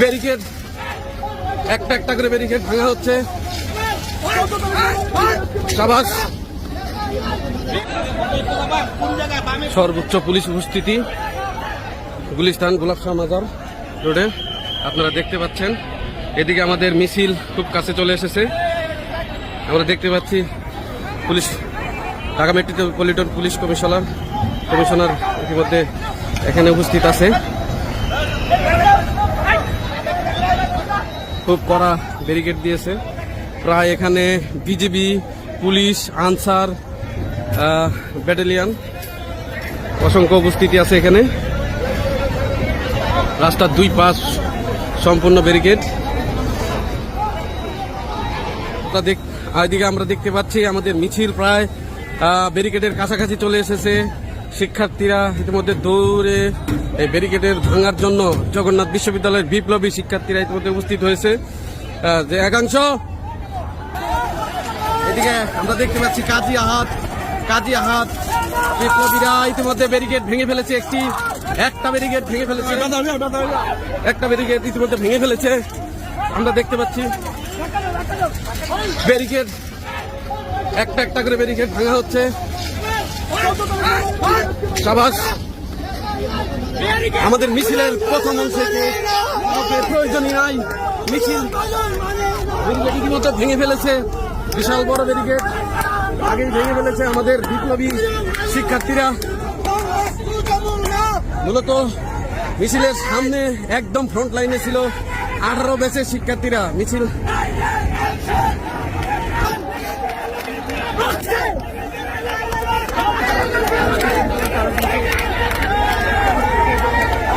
Barricade. একটা একটা করে ব্যারিকেড ভাঙা হচ্ছে। সর্বোচ্চ পুলিশ উপস্থিতি। গুলিস্তান গোলাপ শাহ মাজার রোডে। আপনারা দেখতে পাচ্ছেন। এদিকে আমাদের মিছিল খুব কাছে চলে এসেছে। আমরা দেখতে পাচ্ছি police, Dhaka metropolitan police commissioner commissioner ইতিমধ্যে এখানে উপস্থিত আছে। খুব কড়া ব্যারিকেড দিয়েছে। প্রায় এখানে বিজিবি পুলিশ, আনসার ব্যাটালিয়ান অসংখ্য উপস্থিতি আছে এখানে। রাস্তার দুই পাশ সম্পূর্ণ ব্যারিকেড এদিকে আমরা দেখতে পাচ্ছি আমাদের মিছিল প্রায় ব্যারিকেডের কাছাকাছি চলে এসেছে। শিক্ষার্থীরা ইতিমধ্যে দৌড়ে এই ব্যারিকেডের ভাঙার জন্য জগন্নাথ বিশ্ববিদ্যালয়ের বিপ্লবী শিক্ষার্থীরা ইতিমধ্যে উপস্থিত হয়েছে। যে একাংশ। এদিকে আমরা দেখতে পাচ্ছি কাজী আহাত কাজী আহাত বিপ্লবীরা ইতিমধ্যে ব্যারিকেড ভেঙে ফেলেছে একটি একটা ব্যারিকেড ভেঙে ফেলেছে। একটা ব্যারিকেড ইতিমধ্যে ভেঙে ফেলেছে। আমরা দেখতে পাচ্ছি ব্যারিকেড একটা একটা করে ব্যারিকেড ভাঙা হচ্ছে। সাবাস, আমাদের মিছিলের প্রথম অংশে প্রয়োজনই নাই মিছিল। ইতিমধ্যে ভেঙে ফেলেছে, বিশাল বড় ব্যারিকেড আগেই ভেঙে ফেলেছে আমাদের বিপ্লবী শিক্ষার্থীরা। মূলত মিছিলের সামনে একদম ফ্রন্ট লাইনে ছিল আঠারো ব্যাচের শিক্ষার্থীরা মিছিল।